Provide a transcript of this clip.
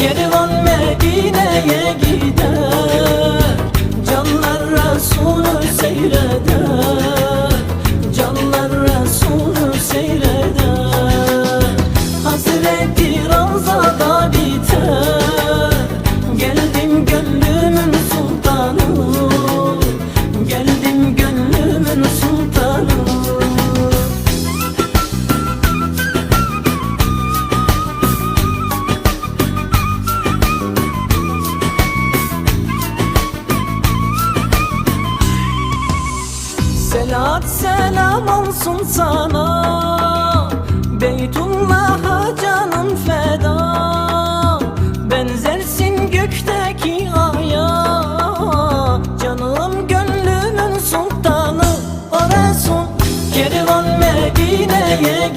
Kervan Medine'ye gider. Canlar Resulü seyreder. Canlar Resulü seyreder. Hazreti Ravza'da biter Selat selam olsun sana. Beytullah'a canım feda. Benzersin gökteki aya. Canım gönlümün sultanı O Resul Kervan Medine'ye